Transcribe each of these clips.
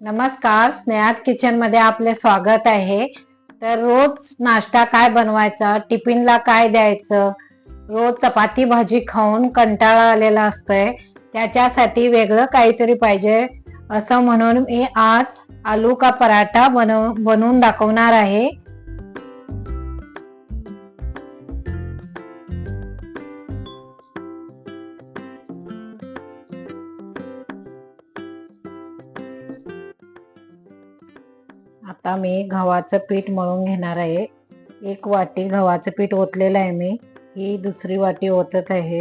नमस्कार स्नेहात किचनमध्ये आपले स्वागत आहे. तर रोज नाश्ता काय बनवायचा टिफिनला काय द्यायचं रोज चपाती भाजी खाऊन कंटाळा आलेला असतोय. त्याच्यासाठी वेगळं काहीतरी पाहिजे असं म्हणून मी आज आलू का पराठा बनव बनवून दाखवणार आहे. आता मी गव्हाचं पीठ मळून घेणार आहे. एक वाटी गव्हाचं पीठ ओतलेलं आहे मी. ही दुसरी वाटी ओतत आहे.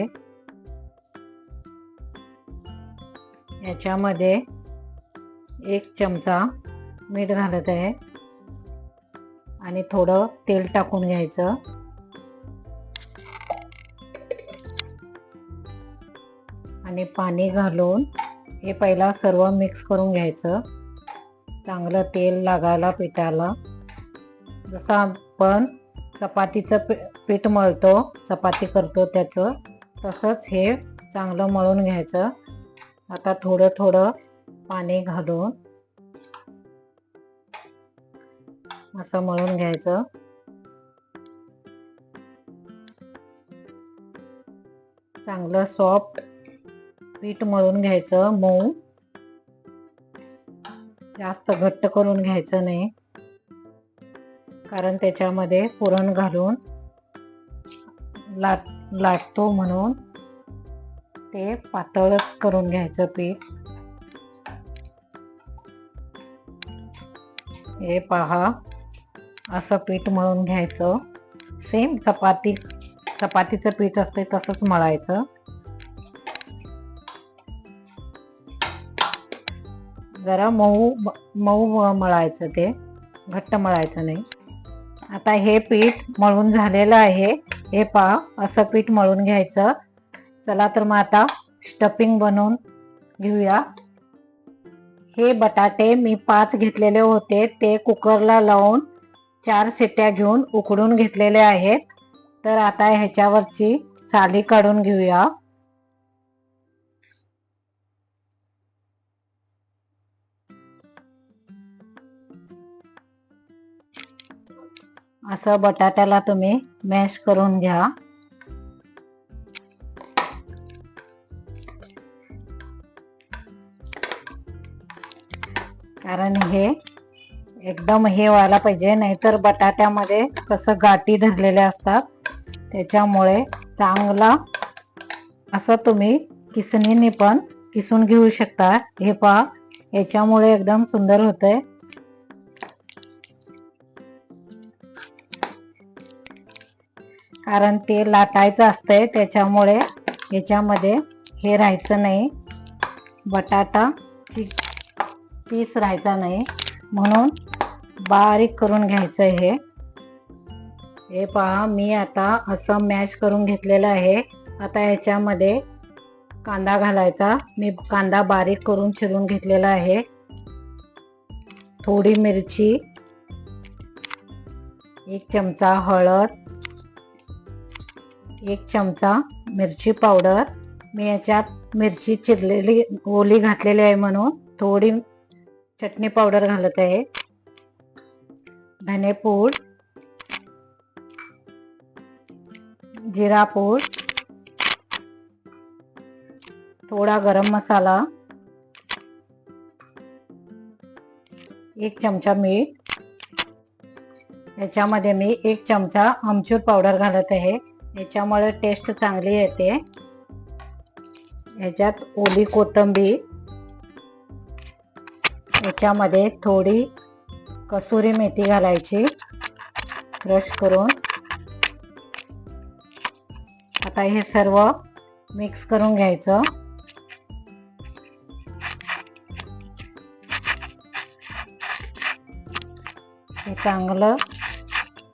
याच्यामध्ये एक चमचा मीठ घालत आहे. आणि थोडं तेल टाकून घ्यायचं. आणि पाणी घालून हे पहिला सर्व मिक्स करून घ्यायचं. चांगलं तेल लागायला पिठाला. जसं आपण चपातीचं पी पीठ मळतो चपाती करतो त्याचं तसंच हे चांगलं मळून घ्यायचं. आता थोडं थोडं पाणी घालून असं मळून घ्यायचं. चांगलं सॉफ्ट पीठ मळून घ्यायचं मऊ. जास्त घट्ट करून घ्यायचं नाही. कारण त्याच्यामध्ये पुरण घालून लाट लाटतो म्हणून ते पातळच करून घ्यायचं पीठ. हे पहा असं पीठ मळून घ्यायचं. सेम चपाती चपातीचं पीठ असते तसंच मळायचं. जरा मऊ मऊ मळायचं ते. घट्ट मळायचं नाही. आता हे पीठ मळून झालेलं आहे. हे पहा असं पीठ मळून घ्यायचं. चला तर मग आता स्टफिंग बनवून घेऊया. हे बटाटे मी पाच घेतलेले होते. ते कुकरला लावून चार शिट्ट्या घेऊन उकडून घेतलेले आहेत. तर आता ह्याच्यावरची साली काढून घेऊया. असं बटाट्याला तुम्ही मॅश करून घ्या. कारण हे एकदम हे व्हायला पाहिजे नाहीतर बटाट्यामध्ये कसं गाठी धरलेल्या असतात त्याच्यामुळे चांगला असं तुम्ही किसणीने पण किसून घेऊ शकता. हे पहा याच्यामुळे एकदम सुंदर होतंय. कारण ते लाटायचं असतंय त्याच्यामुळे याच्यामध्ये हे राहायचं नाही. बटाटा पीस राहायचा नाही. म्हणून बारीक करून घ्यायचं हे. हे पहा मी आता असं मॅश करून घेतलेलं आहे. आता ह्याच्यामध्ये कांदा घालायचा. मी कांदा बारीक करून चिरून घेतलेला आहे. थोडी मिरची एक चमचा हळद एक चमचा मिरची पावडर. मी याच्यात मिरची चिरलेली ओली घातलेली आहे म्हणून थोडी चटणी पावडर घालत आहे. धनेपूड जिरापूड थोडा गरम मसाला एक चमचा मीठ. याच्यामध्ये मी एक चमचा आमचूर पावडर घालत आहे. याच्यामुळे टेस्ट चांगली येते. याच्यात ओली कोथिंबीर. याच्यामध्ये थोडी कसुरी मेथी घालायची. क्रश करून. आता हे सर्व मिक्स करून घ्यायचं. हे चांगलं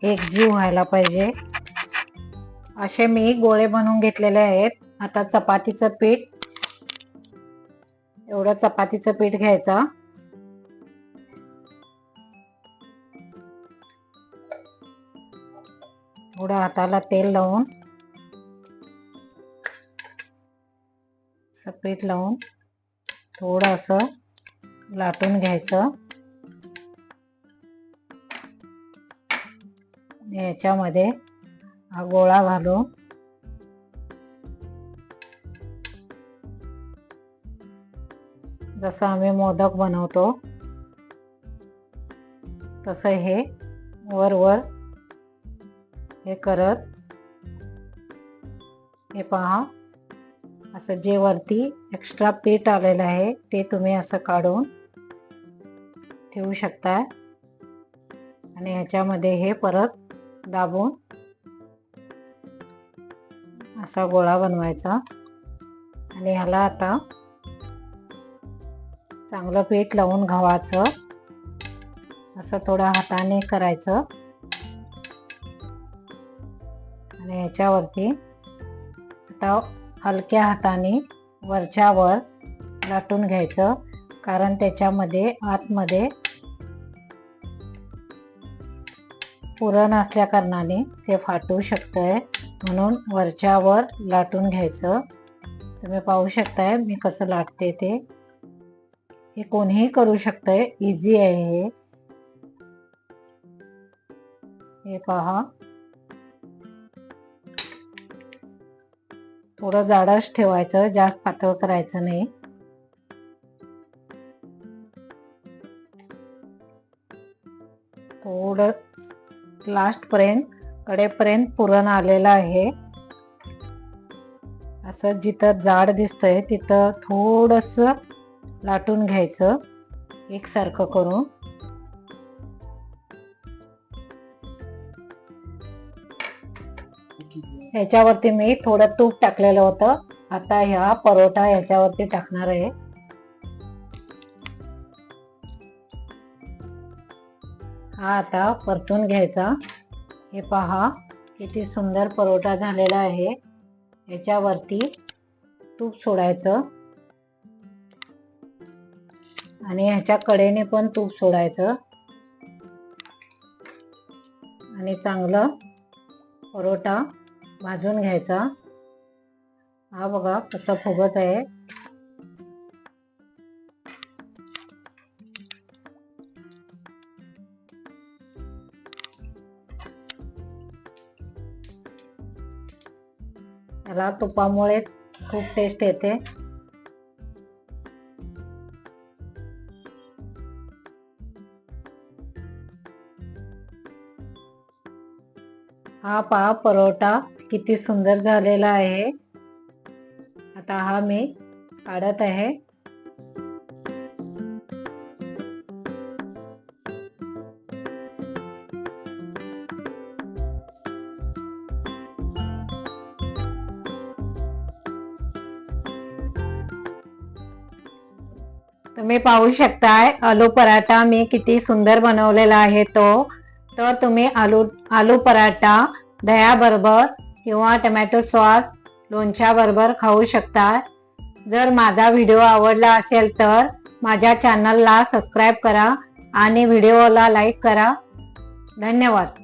एकजीव व्हायला पाहिजे. असे मी गोळे बनवून घेतलेले आहेत. आता चपातीचं पीठ एवढं चपातीचं पीठ घ्यायचं. थोडं हाताला तेल लावून पीठ लावून थोडं असं लाटून घ्यायचं. याच्यामध्ये हा गोळा घालून. जसं आम्ही मोदक बनवतो तसं हे वर वर हे करत हे पहा असं जे वरती एक्स्ट्रा पीठ आलेलं आहे ते तुम्ही असं काढून ठेवू शकता आणि ह्याच्यामध्ये हे परत दाबून असा गोळा बनवायचा. आणि ह्याला आता चांगलं पीठ लावून गव्हाचं असं थोडं हाताने करायचं. आणि ह्याच्यावरती आता हलक्या हाताने वरच्यावर लाटून घ्यायचं. कारण त्याच्यामध्ये आतमध्ये पुरण असल्या कारणाने ते फाटू शकतंय. म्हणून वरच्यावर लाटून घ्यायचं. तुम्ही पाहू शकताय मी कसं लाटते ते. हे कोणीही करू शकतंय. इझी आहे हे. हे पहा. थोडं जाडच ठेवायचं जास्त पातळ करायचं नाही. थोडं लास्ट पर्यंत कडेपर्यंत पुरण आलेलं आहे. असं जिथं जाड दिसतंय तिथं थोडस लाटून घ्यायचं एकसारखं करून. ह्याच्यावरती मी थोडं तूप टाकलेलं होतं. आता ह्या परोठा ह्याच्यावरती टाकणार आहे. हा आता परतून घ्यायचा. हे पहा किती सुंदर परोठा झालेला आहे. ह्याच्यावरती तूप सोडायचं. आणि ह्याच्या कडेने पण तूप सोडायचं. आणि चांगलं परोठा भाजून घ्यायचा. हा बघा कसं फुगत आहे. त्याला तुपामुळेच खूप टेस्ट येते. हा पहा परोटा किती सुंदर झालेला आहे. आता हा मी काढत आहे. तुम्ही पाहू शकताय आलू पराठा मी किती सुंदर बनवलेला आहे तो. तर तुम्ही आलू आलू पराठा दह्याबरोबर किंवा टमॅटो सॉस लोणच्याबरोबर खाऊ शकता जर माझा व्हिडिओ आवडला असेल तर माझ्या चॅनलला सबस्क्राईब करा आणि व्हिडिओला लाईक करा. धन्यवाद.